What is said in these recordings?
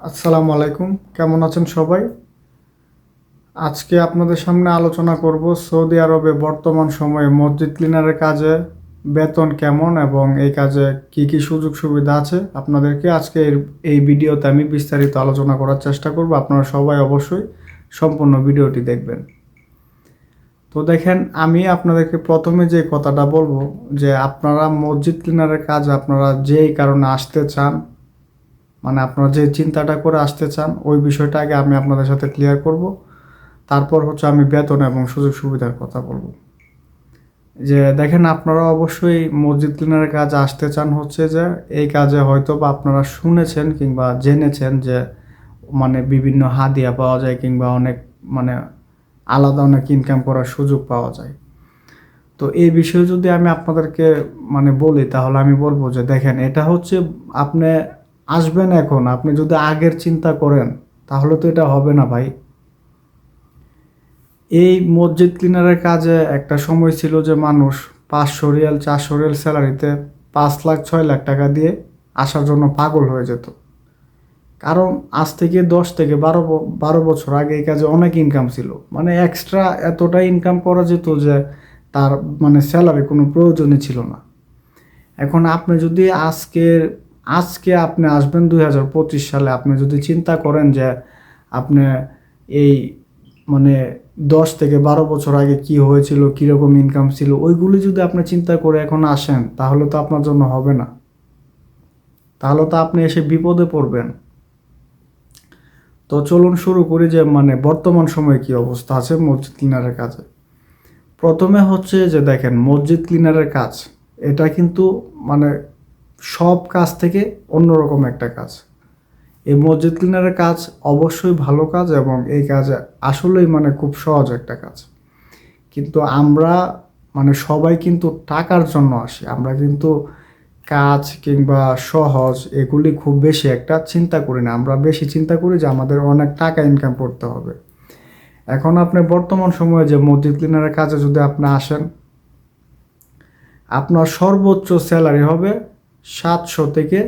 আসসালামু আলাইকুম। কেমন আছেন সবাই? আজকে আপনাদের সামনে আলোচনা করব সৌদি আরবে বর্তমান সময়ে মসজিদ ক্লিনারের কাজে বেতন কেমন এবং এই কাজে কি কি সুযোগ সুবিধা আছে। আপনাদেরকে আজকে এই ভিডিওতে আমি বিস্তারিত আলোচনা করার চেষ্টা করব। আপনারা সবাই অবশ্যই সম্পূর্ণ ভিডিওটি দেখবেন। তো দেখেন, আমি আপনাদেরকে প্রথমে যে কথাটা বলব যে আপনারা মসজিদ ক্লিনারের কাজ আপনারা যেই কারণে আসতে চান মানে আপনারা যে চিন্তাটা করে আসতে চান, ওই বিষয়টা আগে আমি আপনাদের সাথে ক্লিয়ার করব। তারপর হচ্ছে আমি বেতন এবং সুযোগ সুবিধার কথা বলব। যে দেখেন, আপনারা অবশ্যই মসজিদ ক্লিনারের কাজে আসতে চান হচ্ছে যে, এই কাজে হয়তো বা আপনারা শুনেছেন কিংবা জেনেছেন যে মানে বিভিন্ন হাদিয়া পাওয়া যায় কিংবা অনেক মানে আলাদা অনেক ইনকাম করার সুযোগ পাওয়া যায়। তো এই বিষয়ে যদি আমি আপনাদেরকে মানে বলি, তাহলে আমি বলব যে, দেখেন, এটা হচ্ছে আপনি আসবেন এখন, আপনি যদি আগের চিন্তা করেন, তাহলে তো এটা হবে না ভাই। এই মসজিদ ক্লিনারের কাজে একটা সময় ছিল যে মানুষ পাঁচশো রিয়াল, চারশো রিয়াল স্যালারিতে পাঁচ লাখ, ছয় লাখ টাকা দিয়ে আসার জন্য পাগল হয়ে যেত। কারণ আজ থেকে দশ থেকে বারো বারো বছর আগে এই কাজে অনেক ইনকাম ছিল। মানে এক্সট্রা এতটা ইনকাম করা যেত যে তার মানে স্যালারি কোনো প্রয়োজনই ছিল না। এখন আপনি যদি আজকের আজকে আপনি আসবেন দুই হাজার পঁচিশ সালে, আপনি যদি চিন্তা করেন যে আপনি এই মানে দশ থেকে বারো বছর আগে কি হয়েছিল, কীরকম ইনকাম ছিল, ওইগুলি যদি আপনি চিন্তা করে এখন আসেন, তাহলে তো আপনার জন্য হবে না। তাহলে তো আপনি এসে বিপদে পড়বেন। তো চলুন শুরু করি যে মানে বর্তমান সময়ে কি অবস্থা আছে মসজিদ ক্লিনারের কাজে। প্রথমে হচ্ছে যে দেখেন, মসজিদ ক্লিনারের কাজ, এটা কিন্তু মানে সব কাজ থেকে অন্যরকম একটা কাজ। এই মসজিদ ক্লিনারের কাজ অবশ্যই ভালো কাজ এবং এই কাজ আসলেই মানে খুব সহজ একটা কাজ। কিন্তু আমরা মানে সবাই কিন্তু টাকার জন্য আসি। আমরা কিন্তু কাজ কিংবা সহজ এগুলি খুব বেশি একটা চিন্তা করি না। আমরা বেশি চিন্তা করি যে আমাদের অনেক টাকা ইনকাম করতে হবে। এখন আপনি বর্তমান সময়ে যে মসজিদ ক্লিনারের কাজে যদি আপনি আসেন, আপনার সর্বোচ্চ স্যালারি হবে সাতশো থেকে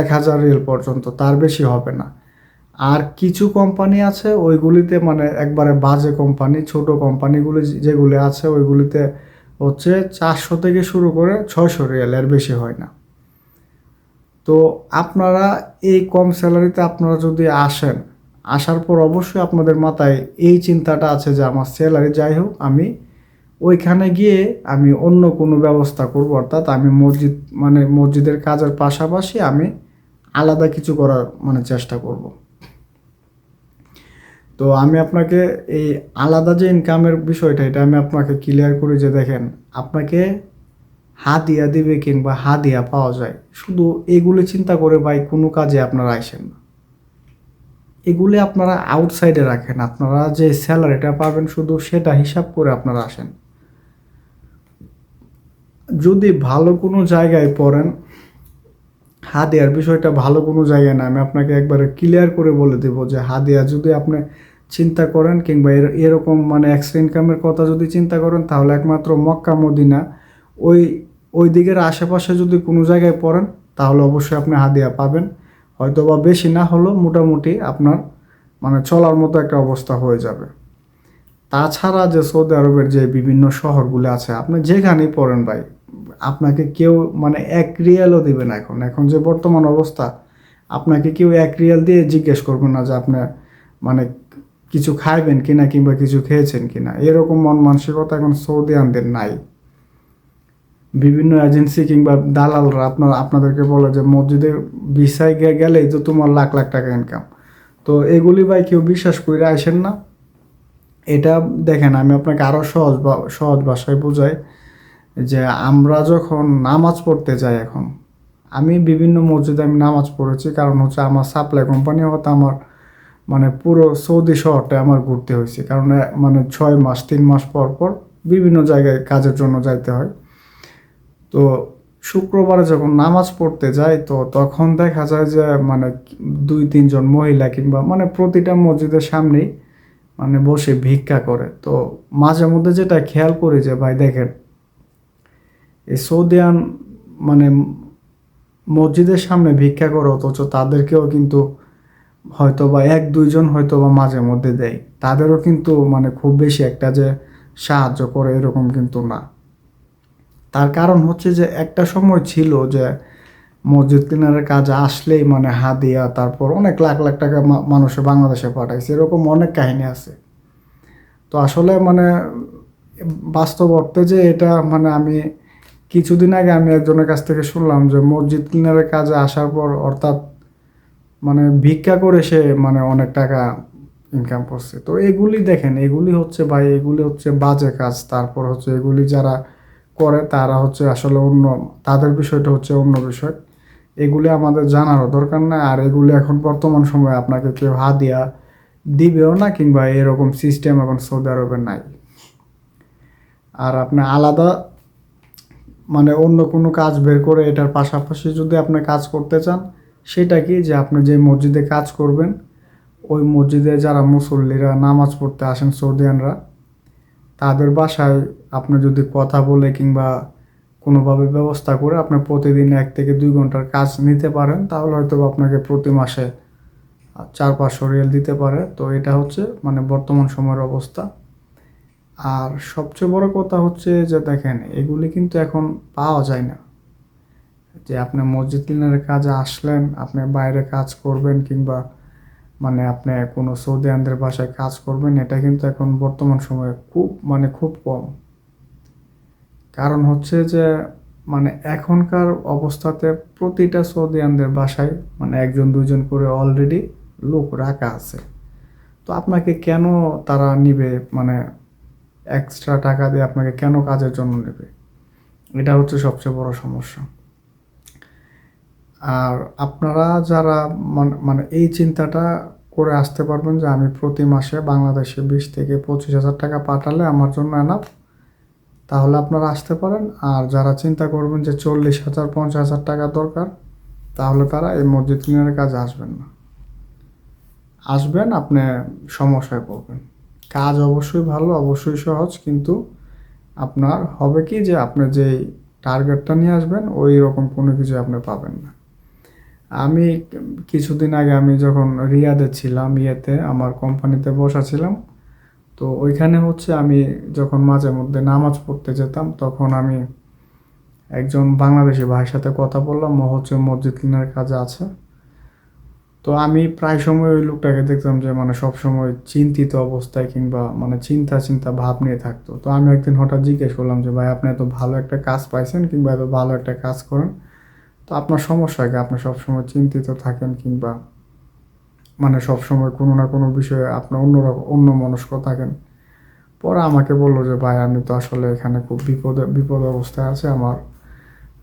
এক হাজার রিল পর্যন্ত, তার বেশি হবে না। আর কিছু কোম্পানি আছে, ওইগুলিতে মানে একবারে বাজে কোম্পানি, ছোট কোম্পানিগুলি যেগুলি আছে, ওইগুলিতে হচ্ছে চারশো থেকে শুরু করে ছয়শো রিয়াল, এর বেশি হয় না। তো আপনারা এই কম স্যালারিতে আপনারা যদি আসেন, আসার পর অবশ্যই আপনাদের মাথায় এই চিন্তাটা আছে যে আমার স্যালারি যাই হোক, আমি ওইখানে গিয়ে আমি অন্য কোনো ব্যবস্থা করব, অর্থাৎ আমি মসজিদ মানে মসজিদের কাজের পাশাপাশি আমি আলাদা কিছু করার মানে চেষ্টা করব। তো আমি আপনাকে এই আলাদা যে ইনকামের বিষয়টা, এটা আমি আপনাকে ক্লিয়ার করি যে দেখেন, আপনাকে হাদিয়া দিবে কিংবা হাদিয়া পাওয়া যায়, শুধু এগুলি চিন্তা করে ভাই কোনো কাজে আপনারা আসেন না। এগুলি আপনারা আউটসাইডে রাখেন, আপনারা যে স্যালারিটা পাবেন শুধু সেটা হিসাব করে আপনারা আসেন। যদি ভালো কোনো জায়গায় পড়েন, হাদিয়ার বিষয়টা ভালো কোনো জায়গায় না, আমি আপনাকে একবারে ক্লিয়ার করে বলে দেবো যে হাদিয়া যদি আপনি চিন্তা করেন কিংবা এর- এরকম মানে এক্সট্রা ইনকামের কথা যদি চিন্তা করেন, তাহলে একমাত্র মক্কা, মদিনা, ওই ওই দিকের আশেপাশে যদি কোনো জায়গায় পড়েন, তাহলে অবশ্যই আপনি হাদিয়া পাবেন। হয়তো বা বেশি না হলেও মোটামুটি আপনার মানে চলার মতো একটা অবস্থা হয়ে যাবে। তাছাড়া যে সৌদি আরবের যে বিভিন্ন শহরগুলো আছে, আপনি যেখানেই পড়েন ভাই আপনাকে কেউ মানে এক রিয়ালও দিবে না এখন। এখন যে বর্তমান অবস্থা, আপনাকে কেউ এক রিয়াল দিয়ে জিজ্ঞেস করবে না যে আপনি মানে কিছু খাইবেন কিনা কিংবা কিছু খেয়েছেন কিনা। এরকম মন মানসিকতা এখন সৌদিয়ানদের নাই। বিভিন্ন এজেন্সি কিংবা দালালরা আপনার, আপনাদেরকে বলে যে মসজিদে ভিসায় গেলেই তো তোমার লাখ লাখ টাকা ইনকাম তো এগুলি ভাই কেউ বিশ্বাস করে আসেন না। এটা দেখেন, আমি আপনাকে আরও সহজ সহজ ভাষায় বোঝাই। যে আমরা যখন নামাজ পড়তে যাই এখন, আমি বিভিন্ন মসজিদে আমি নামাজ পড়েছি। কারণ হচ্ছে আমার সাপ্লাই কোম্পানি হতে আমার মানে পুরো সৌদি শহরটা আমার ঘুরতে হয়েছে। কারণ মানে ছয় মাস, তিন মাস পর পর বিভিন্ন জায়গায় কাজের জন্য যাইতে হয়। তো শুক্রবারে যখন নামাজ পড়তে যাই, তো তখন দেখা যায় যে মানে দুই, তিনজন মহিলা কিংবা মানে প্রতিটা মসজিদের সামনেই মানে বসে ভিক্ষা করে। তো মাঝে মধ্যে যেটা খেয়াল করি যে, ভাই দেখেন এই সৌদিয়ান মানে মসজিদের সামনে ভিক্ষা করে অথচ তাদেরকেও কিন্তু হয়তো বা এক, দুইজন হয়তো বা মাঝে মধ্যে দেয়। তাদেরও কিন্তু মানে খুব বেশি একটা যে সাহায্য করে এরকম কিন্তু না। তার কারণ হচ্ছে যে একটা সময় ছিল যে মসজিদ কিনারের কাজে আসলেই মানে হাদিয়া, তারপর অনেক লাখ লাখ টাকা মানুষে বাংলাদেশে পাঠাইছে, এরকম অনেক কাহিনী আছে। তো আসলে মানে বাস্তব অর্থে যে এটা মানে আমি কিছুদিন আগে আমি একজনের কাছ থেকে শুনলাম যে মসজিদ কিনারের কাজে আসার পর অর্থাৎ মানে ভিক্ষা করে সে মানে অনেক টাকা ইনকাম করছে। তো এগুলি দেখেন, এগুলি হচ্ছে ভাই, এগুলি হচ্ছে বাজে কাজ। তারপর হচ্ছে এগুলি যারা করে তারা হচ্ছে আসলে অন্য, তাদের বিষয়টা হচ্ছে অন্য বিষয়। এগুলি আমাদের জানারও দরকার নাই। আর এগুলি এখন বর্তমান সময়ে আপনাকে কেউ হাদিয়া দিবেও না কিংবা এরকম সিস্টেম এখন সৌদি আরবে নাই। আর আপনি আলাদা মানে অন্য কোনো কাজ বের করে এটার পাশাপাশি যদি আপনি কাজ করতে চান, সেটা কি যে আপনি যে মসজিদে কাজ করবেন, ওই মসজিদে যারা মুসল্লিরা নামাজ পড়তে আসেন সৌদিয়ানরা, তাদের বাসায় আপনি যদি কথা বলে কিংবা কোনোভাবে ব্যবস্থা করে আপনি প্রতিদিন এক থেকে দুই ঘণ্টার কাজ নিতে পারেন, তাহলে হয়তো আপনাকে প্রতি মাসে চার পাঁচশো রিয়েল দিতে পারে। তো এটা হচ্ছে মানে বর্তমান সময়ের অবস্থা। আর সবচেয়ে বড় কথা হচ্ছে যে দেখেন, এগুলি কিন্তু এখন পাওয়া যায় না। যে আপনি মসজিদ ক্লিনারের কাজে আসলেন, আপনি বাইরে কাজ করবেন কিংবা মানে আপনি কোনো সৌদি আনদের বাসায় কাজ করবেন, এটা কিন্তু এখন বর্তমান সময়ে খুব মানে খুব কম। কারণ হচ্ছে যে মানে এখনকার অবস্থাতে প্রতিটা সৌদি আনদের বাসায় মানে একজন দুজন করে অলরেডি লোক রাখা আছে। তো আপনাকে কেন তারা নিবে মানে এক্সট্রা টাকা দিয়ে আপনাকে কেন কাজের জন্য নেবে? এটা হচ্ছে সবচেয়ে বড় সমস্যা। আর আপনারা যারা মান- এই চিন্তাটা করে আসতে পারবেন যে আমি প্রতি মাসে বাংলাদেশে বিশ থেকে পঁচিশ হাজার টাকা পাঠালে আমার জন্য এনাফ তাহলে আপনারা আসতে পারেন। আর যারা চিন্তা করবেন যে চল্লিশ হাজার, পঞ্চাশ হাজার টাকা দরকার, তাহলে তারা এই মসজিদ কাজে আসবেন না। আসবেন, আপনি সমস্যায় পড়বেন। কাজ অবশ্যই ভালো, অবশ্যই সহজ, কিন্তু আপনার হবে কি যে আপনি যেই টার্গেটটা নিয়ে আসবেন ওই রকম কোনো কিছু আপনি পাবেন না। আমি কিছুদিন আগে আমি যখন রিয়াদে ছিলাম, ইয়েতে আমার কোম্পানিতে বসা ছিলাম, তো ওইখানে হচ্ছে আমি যখন মাঝে মধ্যে নামাজ পড়তে যেতাম, তখন আমি একজন বাংলাদেশি ভাইয়ের সাথে কথা বললাম হচ্ছে মসজিদ ক্লিনার কাজে আছে। তো আমি প্রায় সময় ওই লোকটাকে দেখতাম যে মানে সব সময় চিন্তিত অবস্থায় কিংবা মানে চিন্তা চিন্তা ভাব নিয়ে থাকতো। তো আমি একদিন হঠাৎ জিজ্ঞেস করলাম যে, ভাই, আপনি এত ভালো একটা কাজ পাইছেন কিংবা এত ভালো একটা কাজ করেন? তো আপনার সমস্যা কি? আপনি সবসময় চিন্তিত থাকেন কিংবা মানে সবসময় কোনো না কোনো বিষয়ে আপনার অন্য অন্য মনস্ক থাকেন। পরে আমাকে বলল যে, ভাই, আমি তো আসলে এখানে খুব বিপদে, বিপদ অবস্থায় আছে। আমার,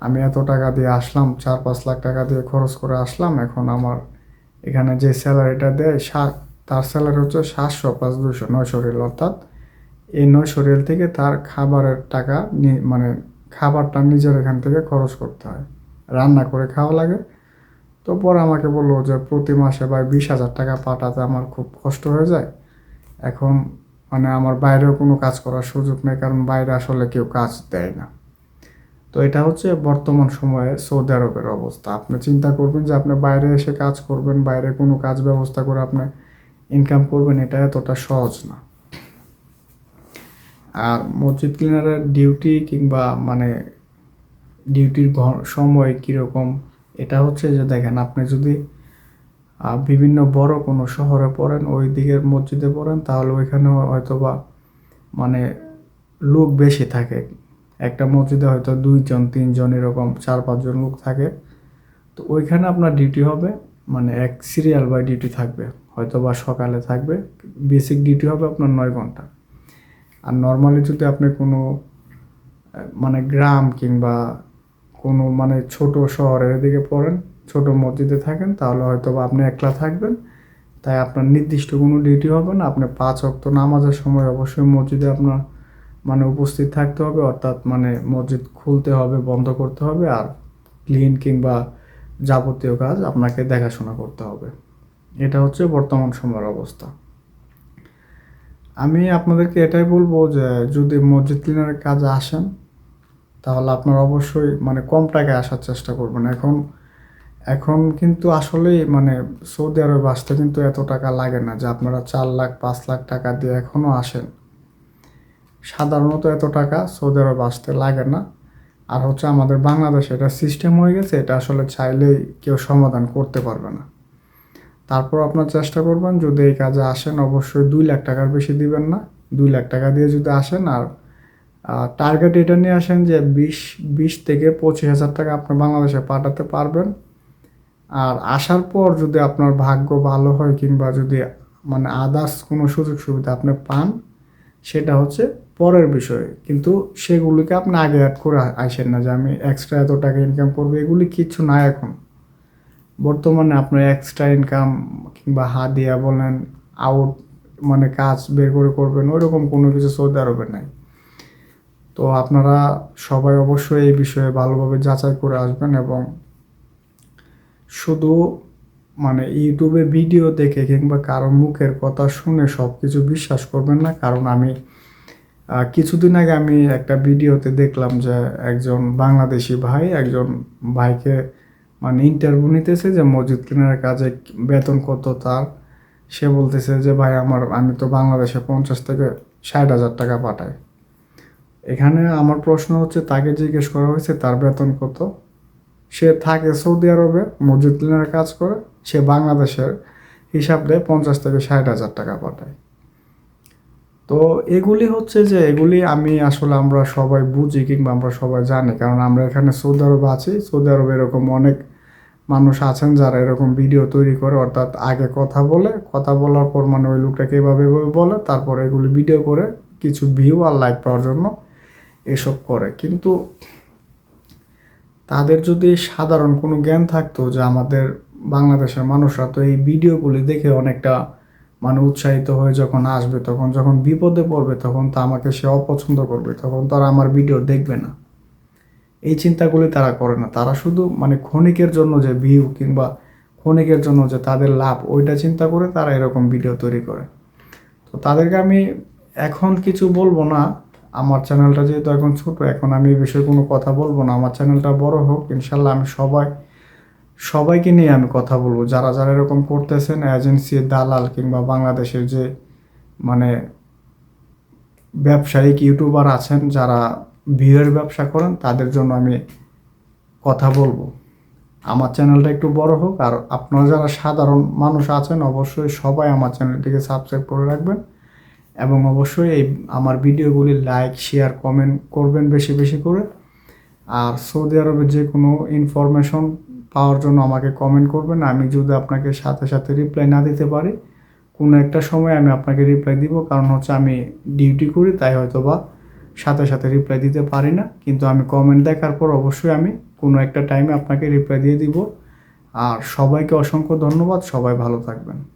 আমি এত টাকা দিয়ে আসলাম, চার পাঁচ লাখ টাকা দিয়ে খরচ করে আসলাম। এখন আমার এখানে যে স্যালারিটা দেয় সা- তার স্যালারি হচ্ছে সাতশো পাঁচ দুশো নয়শো রিল অর্থাৎ এই নয়শো রিল থেকে তার খাবারের টাকা মানে খাবারটা নিজের এখান থেকে খরচ করতে হয়। রান্না করে খাওয়া লাগে। তো পরে আমাকে বলল যে প্রতি মাসে ভাই বিশ হাজার টাকা পাঠাতে আমার খুব কষ্ট হয়ে যায়। এখন মানে আমার বাইরেও কোনো কাজ করার সুযোগ নেই, কারণ বাইরে আসলে কেউ কাজ দেয় না। তো এটা হচ্ছে বর্তমান সময়ে সৌদি আরবের অবস্থা। আপনি চিন্তা করবেন যে আপনি বাইরে এসে কাজ করবেন, বাইরে কোনো কাজ ব্যবস্থা করে আপনি ইনকাম করবেন, এটা এতটা সহজ না। আর মসজিদ ক্লিনারের ডিউটি কিংবা মানে ডিউটির সময় কীরকম, এটা হচ্ছে যে দেখেন, আপনি যদি বিভিন্ন বড় কোনো শহরে পড়েন, ওই দিকের মসজিদে পড়েন, তাহলে ওইখানে হয়তো বা মানে লোক বেশি থাকে। একটা মসজিদে হয়তো দুইজন, তিনজন এরকম চার, পাঁচজন লোক থাকে। তো ওইখানে আপনার ডিউটি হবে মানে এক সিরিয়াল বাই ডিউটি থাকবে, হয়তো বা সকালে থাকবে। বেসিক ডিউটি হবে আপনার নয় ঘণ্টা। আর নর্মালি যদি আপনি কোনো মানে গ্রাম কিংবা কোনো মানে ছোট শহরের দিকে পড়েন, ছোট মসজিদে থাকেন, তাহলে হয়তো বা আপনি একলা থাকবেন। তাই আপনার নির্দিষ্ট কোনো ডিউটি হবে না। আপনি পাঁচ অক্ত নামাজের সময় অবশ্যই মসজিদে আপনার মানে উপস্থিত থাকতে হবে, অর্থাৎ মানে মসজিদ খুলতে হবে, বন্ধ করতে হবে, আর ক্লিন কিংবা যাবতীয় কাজ আপনাকে দেখাশোনা করতে হবে। এটা হচ্ছে বর্তমান সময়ের অবস্থা। আমি আপনাদেরকে এটাই বলব যে, যদি মসজিদ ক্লিনারের কাজে আসেন, তাহলে আপনার অবশ্যই মানে কম টাকায় আসার চেষ্টা করবেন। এখন এখন কিন্তু আসলেই মানে সৌদি আরবে আসতে কিন্তু এত টাকা লাগে না যে আপনারা চার লাখ, পাঁচ লাখ টাকা দিয়ে এখনও আসেন। সাধারণত এত টাকা সৌদি আরবে আসতে লাগে না। আর হচ্ছে আমাদের বাংলাদেশে এটা সিস্টেম হয়ে গেছে, এটা আসলে চাইলেই কেউ সমাধান করতে পারবে না। তারপর আপনার চেষ্টা করবেন, যদি এই কাজে আসেন, অবশ্যই দুই লাখ টাকার বেশি দিবেন না। দুই লাখ টাকা দিয়ে যদি আসেন, আর টার্গেট এটা নিয়ে আসেন যে বিশ বিশ থেকে পঁচিশ হাজার টাকা আপনি বাংলাদেশে পাঠাতে পারবেন। আর আসার পর যদি আপনার ভাগ্য ভালো হয় কিংবা যদি মানে আদার্স কোনো সুযোগ সুবিধা আপনি পান, সেটা হচ্ছে পরের বিষয়, কিন্তু সেগুলিকে আপনি আগে অ্যাড করে আসেন না যে আমি এক্সট্রা এত টাকা ইনকাম করব, এগুলি কিচ্ছু না এখন। বর্তমানে আপনার এক্সট্রা ইনকাম কিংবা হাত হাদিয়া বলেন আউট মানে কাজ বের করে করবেন, ওইরকম কোনো কিছু সৌদি আরবে নাই। তো আপনারা সবাই অবশ্যই এই বিষয়ে ভালোভাবে যাচাই করে আসবেন এবং শুধু মানে ইউটিউবে ভিডিও দেখে কিংবা কারও মুখের কথা শুনে সব কিছু বিশ্বাস করবেন না, কারণ আমি কিছুদিন আগে আমি একটা ভিডিওতে দেখলাম যে একজন বাংলাদেশি ভাই একজন ভাইকে মানে ইন্টারভিউ নিতেছে যে মসজিদ কেনার কাজে বেতন কত তার। সে বলতেছে যে, ভাই, আমার, আমি তো বাংলাদেশে পঞ্চাশ থেকে ষাট হাজার টাকা পাঠাই। এখানে আমার প্রশ্ন হচ্ছে, তাকে জিজ্ঞেস করা হয়েছে, তার বেতন কত? সে থাকে সৌদি আরবে, মসজিদ ক্লিনার কাজ করে, সে বাংলাদেশের হিসাব দেয় পঞ্চাশ থেকে ষাট হাজার টাকা পাঠায়। তো এগুলি হচ্ছে যে, এগুলি আমি আসলে আমরা সবাই বুঝি কিংবা আমরা সবাই জানি। কারণ আমরা এখানে সৌদি আরবে আছি। সৌদি আরবে এরকম অনেক মানুষ আছেন যারা এরকম ভিডিও তৈরি করে, অর্থাৎ আগে কথা বলে, কথা বলার পর মানে ওই লোকটাকে এভাবে বলে, তারপর এগুলি ভিডিও করে কিছু ভিউ আর লাইক পাওয়ার জন্য এসব করে। কিন্তু তাদের যদি সাধারণ কোনো জ্ঞান থাকতো যে আমাদের বাংলাদেশের মানুষরা তো এই ভিডিওগুলি দেখে অনেকটা মানে উৎসাহিত হয়ে যখন আসবে, তখন যখন বিপদে পড়বে, তখন তো আমাকে সে অপছন্দ করবে, তখন তারা আমার ভিডিও দেখবে না। এই চিন্তাগুলি তারা করে না। তারা শুধু মানে ক্ষণিকের জন্য যে ভিউ কিংবা ক্ষণিকের জন্য যে তাদের লাভ, ওইটা চিন্তা করে তারা এরকম ভিডিও তৈরি করে। তো তাদেরকে আমি এখন কিছু বলব না। আমার চ্যানেলটা যেহেতু এখন ছোট, এখন আমি এই বিষয়ে কোনো কথা বলব না। আমার চ্যানেলটা বড় হোক, ইনশাল্লাহ আমি সবাই সবাইকে নিয়ে আমি কথা বলব। যারা যারা এরকম করতেছেন এজেন্সি দালাল কিংবা বাংলাদেশের যে মানে ব্যবসায়িক ইউটিউবার আছেন, যারা ভিউয়ের ব্যবসা করেন, তাদের জন্য আমি কথা বলব। আমার চ্যানেলটা একটু বড় হোক, আর আপনারা যারা সাধারণ মানুষ আছেন, অবশ্যই সবাই আমার চ্যানেলটিকে সাবস্ক্রাইব করে রাখবেন এবং অবশ্যই এই আমার ভিডিওগুলি লাইক শেয়ার কমেন্ট করবেন বেশি বেশি করে। আর সৌদি আরবের যে কোনো ইনফরমেশন পাওয়ার জন্য আমাকে কমেন্ট করবেন। আমি যদি আপনাকে সাথে সাথে রিপ্লাই না দিতে পারি, কোনো একটা সময় আমি আপনাকে রিপ্লাই দিব। কারণ হচ্ছে আমি ডিউটি করি, তাই হয়তো বা সাথে সাথে রিপ্লাই দিতে পারি না। কিন্তু আমি কমেন্ট দেখার পর অবশ্যই আমি কোনো একটা টাইমে আপনাকে রিপ্লাই দিয়ে দিব। আর সবাইকে অসংখ্য ধন্যবাদ। সবাই ভালো থাকবেন।